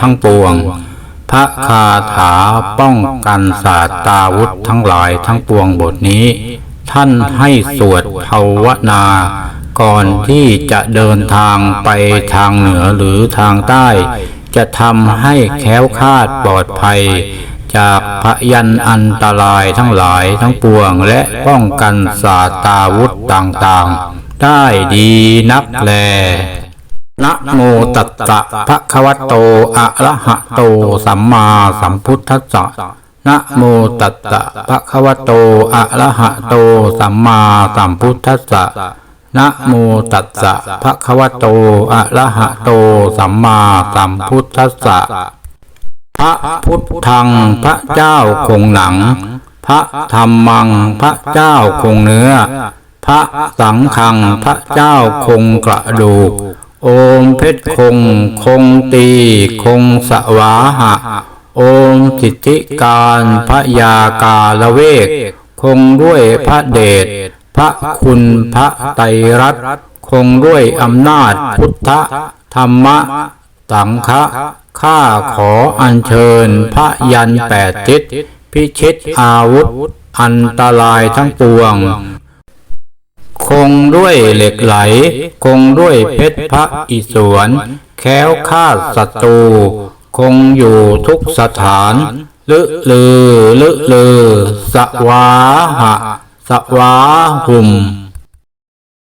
ทั้งปวง พระคาถาป้องกันศาสตาวุธทั้งหลายทั้งปวงบทนี้ ท่านให้สวดภาวนา ก่อนที่จะเดินทางไปทางเหนือหรือทางใต้ จะทำให้แค้วคาดปลอดภัยจากพยันอันตรายทั้งหลายทั้งปวงและป้องกันศาสตาวุธต่างๆ ได้ดีนักแล นะโมตัสสะภะคะวะโต อะระหะโต สัมมาสัมพุทธัสสะนะโมตัสสะภะคะวะโต อะระหะโต สัมมาสัมพุทธัสสะนะโมตัสสะภะคะวะโต อะระหะโต สัมมาสัมพุทธัสสะพระพุทธังพระเจ้าคงหนัง พระธรรมังพระเจ้าคงเนื้อ พระสังฆังพระเจ้าคงกระดูก โอมเพชรคง คงตี คงสวาหะ โอมสิทธิการพระยากาละเวก คงด้วยพระเดช พระคุณพระไตรรัตน์คงด้วยอำนาจพุทธธรรมะสังฆะข้าขออัญเชิญพระยันแปดทิศพิชิตอาวุธ อันตรายทั้งปวง คงด้วยเหล็กไหล คงด้วยเพชรพระอิศวร แค้วคาดศัตรู คงอยู่ทุกสถาน ลึลือลึลือสวาหะ สวาหุม